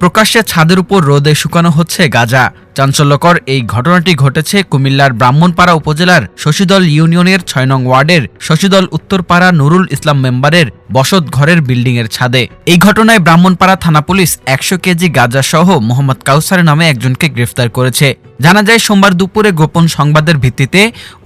প্রকাশ্যে ছাদের উপর রোদে শুকানো হচ্ছে গাজা। চাঞ্চল্যকর এই ঘটনাটি ঘটেছে কুমিল্লার ব্রাহ্মণপাড়া উপজেলার শশীদল ইউনিয়নের ছয় নং ওয়ার্ডের শশীদল উত্তরপাড়া নুরুল ইসলাম মেম্বারের বসত ঘরের বিল্ডিংয়ের ছাদে। এই ঘটনায় ব্রাহ্মণপাড়া থানা পুলিশ একশো কেজি গাঁজা সহ মোহাম্মদ কাউসার নামে একজনকে গ্রেফতার করেছে। জানা যায়, সোমবার দুপুরে গোপন সংবাদের ভিত্তিতে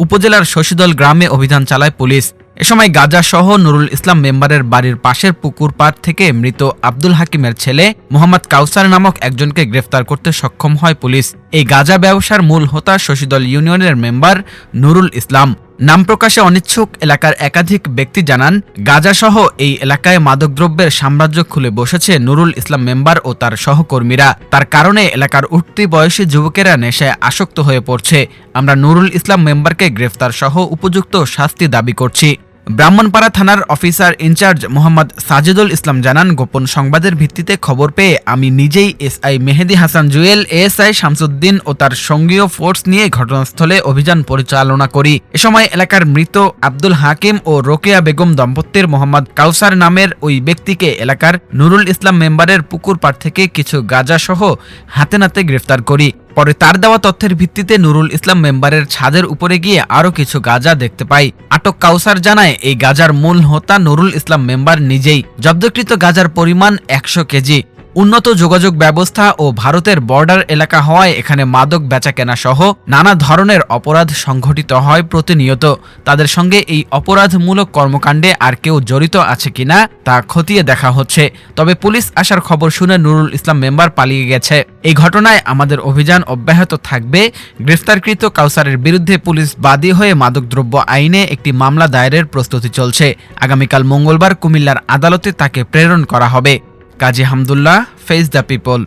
উপজেলার শশীদল গ্রামে অভিযান চালায় পুলিশ। এ সময় গাজা সহ নুরুল ইসলাম মেম্বারের বাড়ির পাশের পুকুর পাড় থেকে মৃত আব্দুল হাকিমের ছেলে মোহাম্মদ কাউসার নামক একজনকে গ্রেফতার করতে সক্ষম হয় পুলিশ। এই গাজা ব্যবসার মূল হোতা শশীদল ইউনিয়নের মেম্বার নুরুল ইসলাম। নাম প্রকাশে অনিচ্ছুক এলাকার একাধিক ব্যক্তি জানান গাজা সহ এই এলাকায় মাদকদ্রব্যের সাম্রাজ্য খুলে বসেছে নুরুল ইসলাম মেম্বার ও তার সহকর্মীরা। তার কারণে এলাকার উঠতি বয়সী যুবকেরা নেশায় আসক্ত হয়ে পড়ছে। আমরা নুরুল ইসলাম মেম্বারকে গ্রেফতার সহ উপযুক্ত শাস্তি দাবি করছি। ব্রাহ্মণপাড়া থানার officer in charge Mohammad Sajidul Islam জানান, গোপন সংবাদের ভিত্তিতে খবর পেয়ে আমি নিজেই এসআই মেহেদি হাসান জুয়েল এএসআই শামসুদ্দিন ও তার সঙ্গীয় ফোর্স নিয়ে ঘটনাস্থলে অভিযান পরিচালনা করি। এ সময় এলাকার মৃত আব্দুল হাকিম ও রোকেয়া বেগম দম্পতির মোহাম্মদ কাউসার নামের ওই ব্যক্তিকে এলাকার নুরুল ইসলাম মেম্বারের পুকুর পাড় থেকে কিছু গাঁজা সহ হাতে নাতে গ্রেফতার করি। পরে তার দেওয়া তথ্যের ভিত্তিতে নুরুল ইসলাম মেম্বারের ছাদের উপরে গিয়ে আরও কিছু গাঁজা দেখতে পাই আটক কাউসার জানায়, এই গাজার মূল হোতা নুরুল ইসলাম মেম্বার নিজেই। জব্দকৃত গাজার পরিমাণ একশো কেজি। উন্নত যোগাযোগ ব্যবস্থা ও ভারতের বর্ডার এলাকা হওয়ায় এখানে মাদক বেচাকেনা সহ নানা ধরনের অপরাধ সংঘটিত হয় প্রতিনিয়ত। তাদের সঙ্গে এই অপরাধমূলক কর্মকাণ্ডে আর কেউ জড়িত আছে কিনা তা খতিয়ে দেখা হচ্ছে। তবে পুলিশ আসার খবর শুনে নুরুল ইসলাম মেম্বার পালিয়ে গেছে। এই ঘটনায় আমাদের অভিযান অব্যাহত থাকবে। গ্রেফতারকৃত কাউসারের বিরুদ্ধে পুলিশ বাদী হয়ে মাদকদ্রব্য আইনে একটি মামলা দায়েরের প্রস্তুতি চলছে। আগামীকাল মঙ্গলবার কুমিল্লার আদালতে তাকে প্রেরণ করা হবে। Kazi Hamdullah face the people